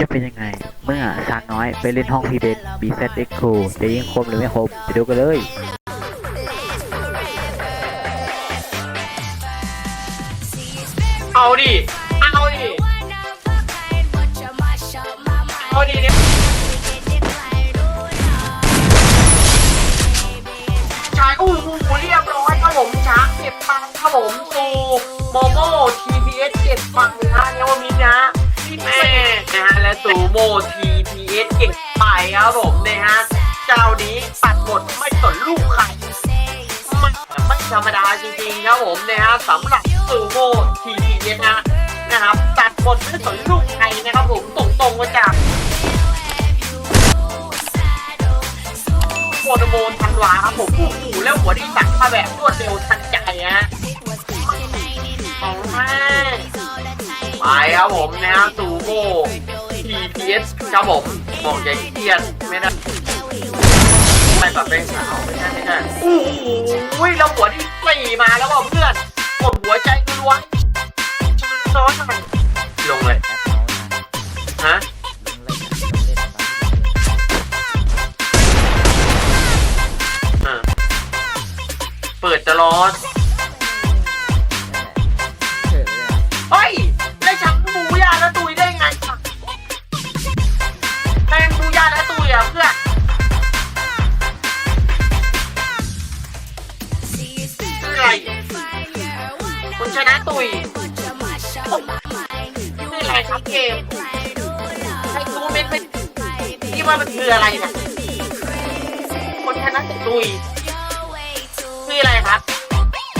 จะเป็นยังไง เมื่อช้างน้อยไปเล่นห้องพีเบนบีเซตเอ็กโคจะยิงคมหรือไม่คมไปดูกันเลยเอาดิ เอาดิ เอาดิเนี่ยชายอู้หูเรียบร้อยครับผมช้างเก็บปังครับผมซูโมโม่ TPS เก็บปังนะเนี่ยว่ามีนะ ซูโม่ TPS เก็บไปครับผมนะฮะ เจ้านี้ปัดหมดไม่สนลูกใครมันไม่ธรรมดาจริงๆครับผมนะฮะสำหรับซูโม่ทีทีเนะนะครับตัดบทไม่สนลูกใครนะครับผมตรงๆมาจากโมโนโมนทันวาครับผมโอ้โหแล้วหัวที่สักมาแบบรวดเร็วทันใจฮะของแม่ไปครับผมนะฮะซูโม่ TPS ครับผมบอกอย่าเครียดไม่ได้ไม่แบบเป็นสาวไม่ใช่ไม่ใช่โอ้โหแล้วหัวที่สี่มาแล้วว่ะเพื่อนกดหัวใจล้วนซ้อนมันลงเลยฮะอะเปิดจะร้อน ชนะตุยคืออะไรครับเกมไอ้กูเม็ดไปที่ว่ามันคืออะไรนะคนชนะตุยคืออะไรครับ